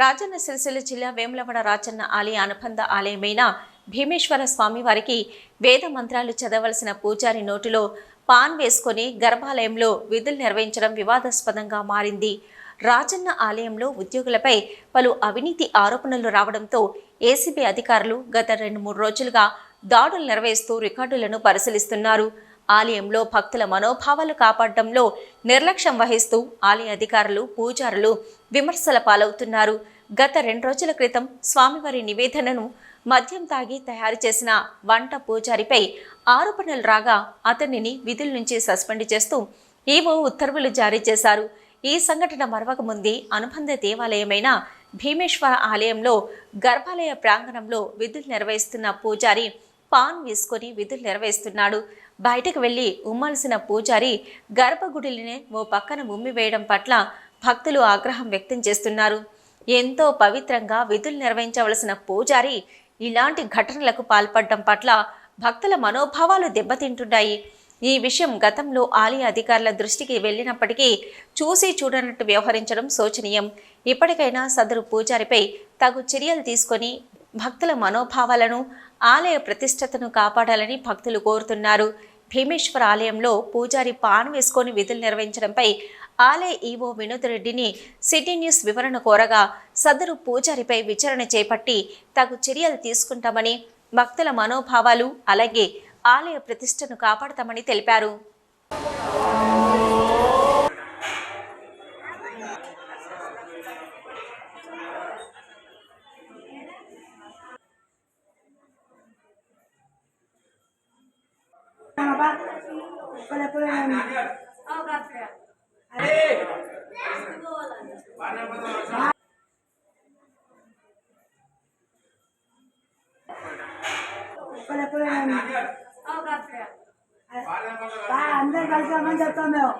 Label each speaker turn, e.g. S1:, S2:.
S1: రాజన్న సిరిసిల్ల జిల్లా వేములవాడ రాజన్న ఆలయ అనుబంధ ఆలయమైన భీమేశ్వర స్వామి వారికి వేద మంత్రాలు చదవలసిన పూజారి నోటిలో పాన్ వేసుకొని గర్భాలయంలో విధులు నిర్వహించడం వివాదాస్పదంగా మారింది. రాజన్న ఆలయంలో ఉద్యోగులపై పలు అవినీతి ఆరోపణలు రావడంతో ఏసీబీ అధికారులు గత రెండు మూడు రోజులుగా దాడులు నిర్వహిస్తూ రికార్డులను పరిశీలిస్తున్నారు. ఆలయంలో భక్తుల మనోభావాలు కాపాడడంలో నిర్లక్ష్యం వహిస్తూ ఆలయ అధికారులు పూజారులు విమర్శల పాలవుతున్నారు. గత రెండు రోజుల క్రితం స్వామివారి నివేదనను మద్యం తాగి తయారు చేసిన వంట పూజారిపై ఆరోపణలు రాగా అతనిని విధుల నుంచి సస్పెండ్ చేస్తూ ఏవో ఉత్తర్వులు జారీ చేశారు. ఈ సంఘటన మరవకముందే అనుబంధ దేవాలయమైన భీమేశ్వర ఆలయంలో గర్భాలయ ప్రాంగణంలో విధులు నిర్వహిస్తున్న పూజారి పాన్ వేసుకొని విధులు నెరవేరుస్తున్నాడు. బయటకు వెళ్ళి ఉమ్మాల్సిన పూజారి గర్భగుడిని ఓ పక్కన ఉమ్మి వేయడం పట్ల భక్తులు ఆగ్రహం వ్యక్తం చేస్తున్నారు. ఎంతో పవిత్రంగా విధులు నిర్వహించవలసిన పూజారి ఇలాంటి ఘటనలకు పాల్పడడం పట్ల భక్తుల మనోభావాలు దెబ్బతింటున్నాయి. ఈ విషయం గతంలో ఆలయ అధికారుల దృష్టికి వెళ్ళినప్పటికీ చూసి చూడనట్టు వ్యవహరించడం శోచనీయం. ఇప్పటికైనా సదరు పూజారిపై తగు చర్యలు తీసుకొని భక్తుల మనోభావాలను ఆలయ ప్రతిష్టతను కాపాడాలని భక్తులు కోరుతున్నారు. భీమేశ్వర ఆలయంలో పూజారి పాన్ వేసుకొని విధులు నిర్వహించడంపై ఆలయ ఈవో వినోద్ రెడ్డిని సిటీ న్యూస్ వివరణ కోరగా సదరు పూజారిపై విచారణ చేపట్టి తగు చర్యలు తీసుకుంటామని భక్తుల మనోభావాలు అలాగే ఆలయ ప్రతిష్టను కాపాడతామని తెలిపారు.
S2: Pala pala yan. అందరు కలిసి రమ్మని చెప్తాం మేము